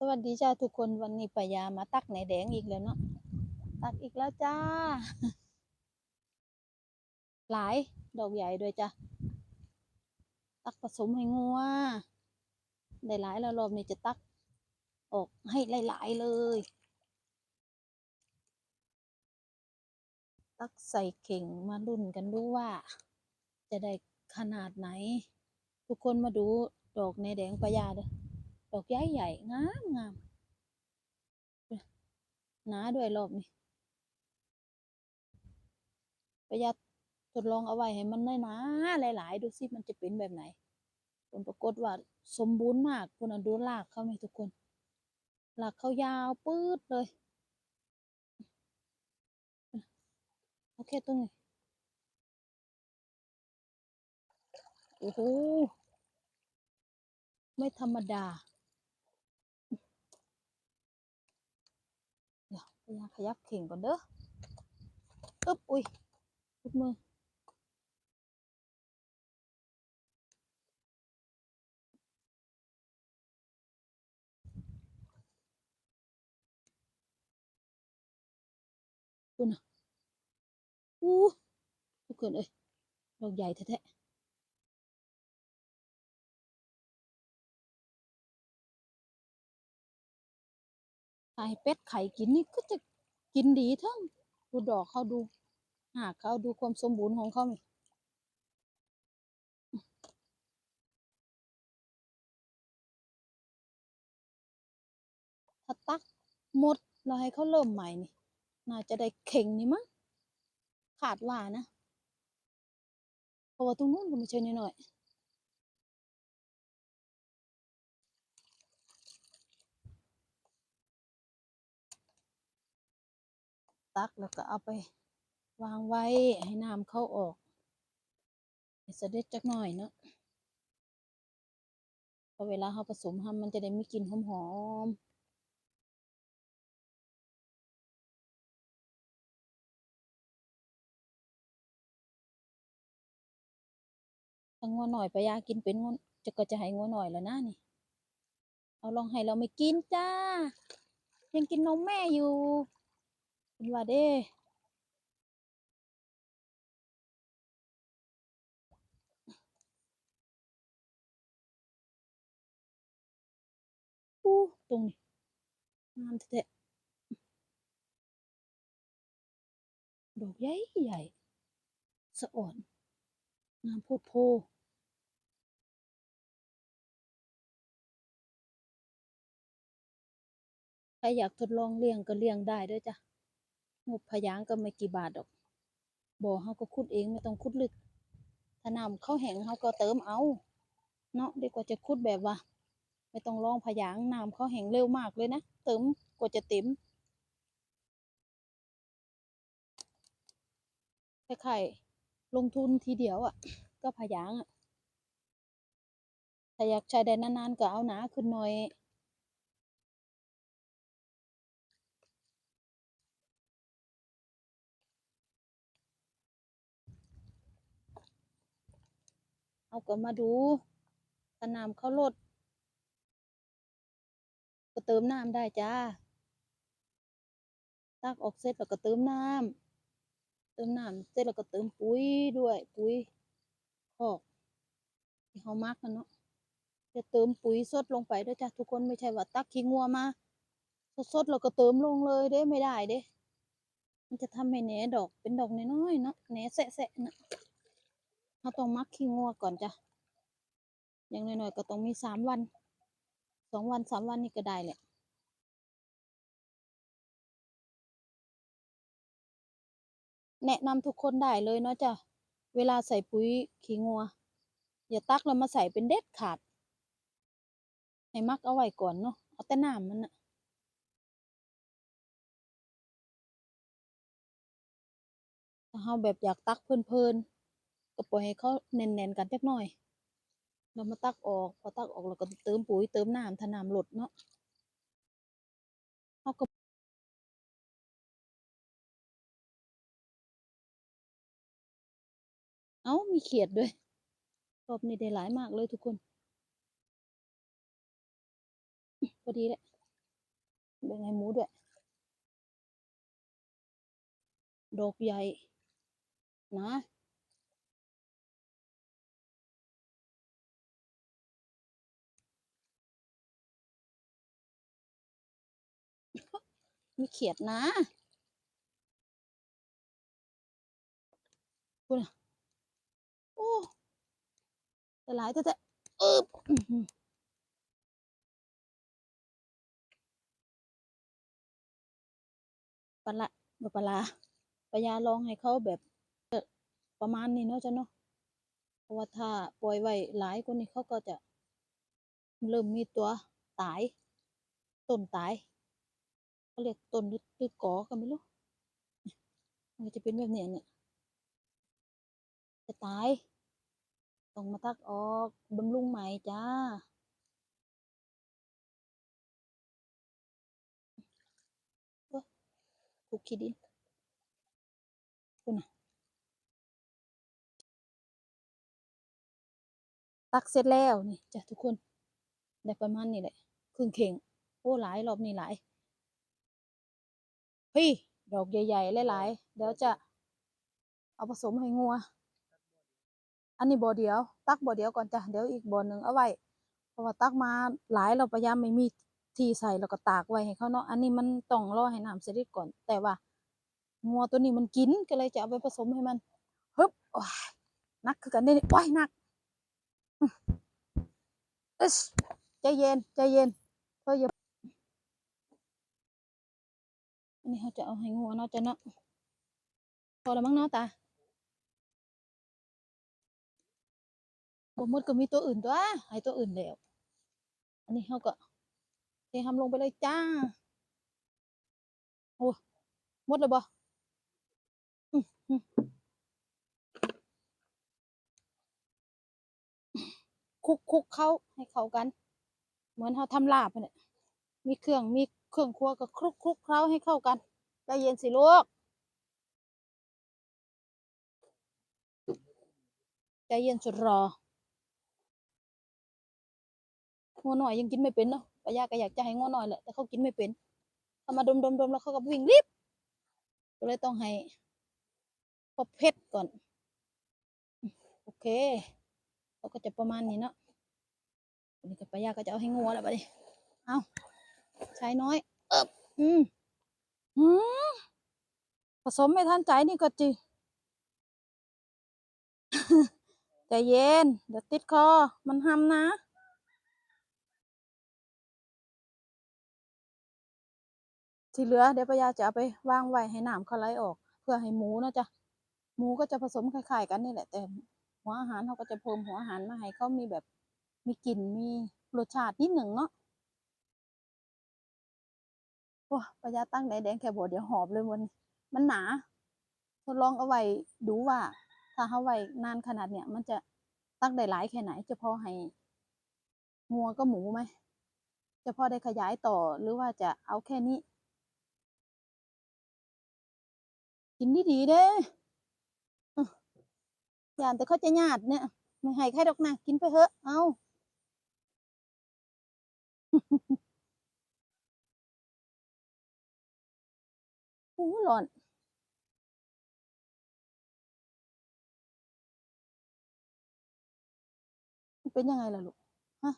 สวัสดีจ้าทุกคนวันนี้ปายามาตักไหนแดงอีกแล้วเนาะตักอีกแล้วจ้า หลายดอกใหญ่ด้วยจ้ะตักผสมให้งัวได้หลายแล้วรอบนี้จะตัก ออกให้หลายๆเลย ตักใส่เข่งมารุ่นกันดูว่า จะได้ขนาดไหน ทุกคนมาดูดอกในแดงปายาเด้อ ดอกใหญ่ใหญ่งามงามหนาด้วยรอบนี้ปายาทดลองเอาไว้ให้มันน้อยๆหลาย ๆ ดูสิมันจะเป็นแบบไหนผลปรากฏว่าสมบูรณ์มากคุณดูรากเขาไหมทุกคนรากเขายาวปื๊ดเลยโอเคตรงนี้โอ้โหไม่ธรรมดา เดี๋ ยวพยายามขยับเข่งก่อนเด้ออึ๊บอุ้ยอึ๊บมือดูนะอู้ทุกคนเอ้ยดอกใหญ่แท้ๆ ขายเป็ดไข่กินนี่ก็จะกินดีทั้งดูดอกเขาดูหากเขาดูความสมบูรณ์ของเขาไหมถ้าตักหมดเราให้เขาเริ่มใหม่นี่ น่าจะได้เข่งนี่มั้งขาดว่านะเพราะว่าตรงนู้นก็ไม่ใช่น้อยๆ ตักแล้วก็เอาไปวางไว้ให้น้ำเข้าออกเสด็จจักหน่อยเนาะพอเวลาเขาผสมทำมันจะได้มีกลิ่นหอมๆถ้างัวหน่อยไปยากินเป็นงัวจะก็จะให้งัวหน่อยแล้วนะนี่ เอาลองให้เราไม่กินจ้า ยังกินนมแม่อยู่ เป็นว่าเด้อู้ตรงนี้งามแท้ดอกใหญ่ใหญ่สะอ่อนงามโพดโพใครอยากทดลองเลี้ยงก็เลี้ยงได้ด้วยจ้ะ งบพยางก็ไม่กี่บาทดอกบ่อเฮาก็ขุดเองไม่ต้องขุดลึก ถ้าน้ำเข้าแห้งเฮาก็เติมเอา เนาะดีกว่าจะขุดแบบว่า ไม่ต้องลองพยางน้ำเข้าแห้งเร็วมากเลยนะ เติมกว่าจะเต็มคล้ายๆลงทุนทีเดียวอะ ก็พยางอะถ้าอยากใช้ได้นานๆก็เอาหนาขึ้นหน่อย เอาก็มาดูถ้าน้ำเขาลด ก็เติมน้ำได้จ้า ตักออกเสร็จแล้วก็เติมน้ำเติมน้ำเสร็จแล้วก็เติมปุ๋ยด้วย ปุ๋ยคอกที่เขามักกันเนาะจะเติมปุ๋ยสดลงไปด้วยจ้ะทุกคนไม่ใช่ว่าตักขี้งัวมาสดๆแล้วก็เติมลงเลยเด้ไม่ได้เด้ มันจะทำให้แหนดอกเป็นดอกน้อยๆเนาะแหนแสะๆนะ เราต้องมักขี้งัวก่อนจ้ะอย่างน้อยๆก็ต้องมีสามวันสองวันสามวันนี่ก็ได้แหละแนะนำทุกคนได้เลยเนาะจ้ะเวลาใส่ปุ๋ยขี้งัว อย่าตักแล้วมาใส่เป็นเด็ดขาด ให้มักเอาไว้ก่อนเนาะเอาแต่น้ำมันนะถ้าเฮาแบบอยากตักเพลินๆ ก็ปล่อยให้เขาแน่นๆกันจักหน่อย เรามาตักออกพอตักออกแล้วก็เติมปุ๋ยเติมน้ำถ้าน้ำลดเนาะเฮาก็เอ้ามีเขียดด้วยรอบนี้ได้หลายมากเลยทุกคนพอดีแหละแบ่งให้หมูด้วยดอกใหญ่นะ มีเขียดนะพูดนะโอ้แต่หลายแต่แต่เออปลาละบ่ปลาร้าปลายาลองให้เขาแบบประมาณนี้เนาะจ้ะเนาะเพราะว่าถ้าปล่อยไว้หลายกว่านี้เขาก็จะเริ่มมีตัวตายต้นตาย เขาเรียกต้นหรือหรือกอก็ไม่รู้มันจะเป็นแบบเนี้ยเนี่ยจะตาย ต้องมาตักออกบำรุงใหม่จ้าโอ๊ยถูกขี้ดินคุณนะตักเสร็จแล้วนี่จ้ะทุกคน ได้ประมาณนี้แหละครึ่งเข่งโอ้หลายรอบนี้หลาย เฮ้ยดอกใหญ่ๆหลายๆเดี๋ยวจะเอาผสมให้งัว อันนี้บ่อเดียว ตักบ่อเดียวก่อนจ้ะเดี๋ยวอีกบ่อหนึ่งเอาไว้เพราะว่าตักมาหลายเราพยายามไม่มีที่ใส่แล้วก็ตากไว้ให้เขาเนาะอันนี้มันต้องรอให้น้ำเสด็จก่อน แต่ว่างัวตัวนี้มันกินก็เลยจะเอาไปผสมให้มันฮึบอ้ยหนักคือกันได้นี่โอ้ยหนักอื้ออึ๊ชใจเย็นใจเย็นเธออย่าอั นนี้เขาจะเอาให้งัวเนาะจะเนาะพอแล้วมั้งเนาะตาบมดก็มีตัวอื่นตัวให้ตัวอื่นแล้ว อันนี้เขาก็เททำลงไปเลยจ้า โอ้มดเลยบ่อื้อหือคลุกคุกเขาให้เขากัน เหมือนเราทำลาบอะเนี่ยมีเครื่องมี เครื่องครัวก็คลุกคลุกเคล้าให้เข้ากันใจเย็นสิลูกใจเย็นสุดรองัวหน่อยยังกินไม่เป็นเนาะป้ายาก็อยากจะให้งัวหน่อยแหละแต่เขากินไม่เป็นเขามาดมดมดมแล้วเขาก็วิ่งรีบก็เลยต้องให้พอเพชรก่อน โอเคเขาก็จะประมาณนี้เนาะอันนี้กับป้ายาก็จะเอาให้งัวแล้วบัดนี้เอา ใช้น้อย เอบอืมอืมผสมไม่ทันใจนี่ก็จีใจเย็น เดี๋ยวติดคอ มันห้ำนะ ที่เหลือเดี๋ยวปายาจะเอาไปวางไว้ให้น้ำเขาไหลออก เพื่อให้หมูนะจ๊ะ หมูก็จะผสมคล้ายๆกันนี่แหละ แต่หัวอาหารเขาก็จะเพิ่มหัวอาหารมาให้เขามีแบบ มีกลิ่น มีรสชาตินิดหนึ่งเนาะ โอ้ปายาตั้งแดงแค่บดเดี๋ยวหอบเลยวันมันหนา ทดลองเอาไว้ดูว่า ถ้าเขาไว้นานขนาดเนี้ยมันจะตั้งได้หลายแค่ไหน จะพอให้งัวก็หมูไหม จะพอได้ขยายต่อหรือว่าจะเอาแค่นี้ กินดีๆเด้อย่านแต่เขาจะญาติเนี่ยไม่ให้ใครดอกนะกินไปเถอะ เอา โอ้ร้อนมันเป็นยังไงล่ะลูกฮะ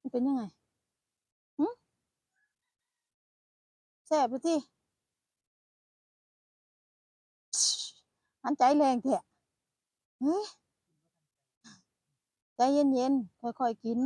มันเป็นยังไงหึแสบไปที่หันใจแรงแท้เฮ้ยใจเย็นๆค่อยๆกิน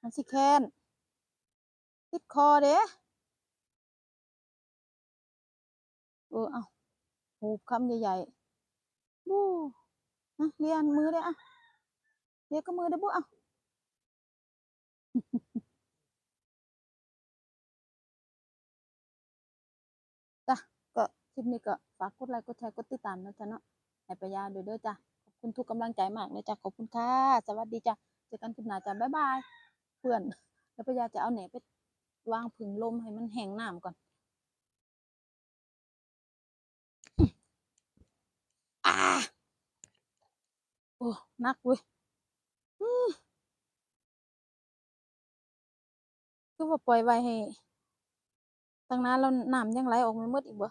มันสิแค้นติดคอเด้ เออเอาหูคำใหญ่ๆบูนะเลียนมือได้อะเลียก็มือได้บุอะจ้ะก็คลิปนี้ก็ฝากกดไลค์กดแชร์กดติดตามนะจ๊ะเนาะให้ปยาด้วยเด้อจ้ะขอบคุณทุกกำลังใจมากเลยจ้ะขอบคุณค่ะ สวัสดีจ้ะเจอกันคลิปหน้าจ้ะบ๊ายบาย เพื่อนแล้วปยาจะเอาแหนไปวางผึ่งลมให้มันแห้งน้ำก่อน อ่า โอ้นักเว้ยคือว่าปล่อยไว้ให้ตั้งนานแล้วน้ำยังไหลออกไม่หมดอีกบ่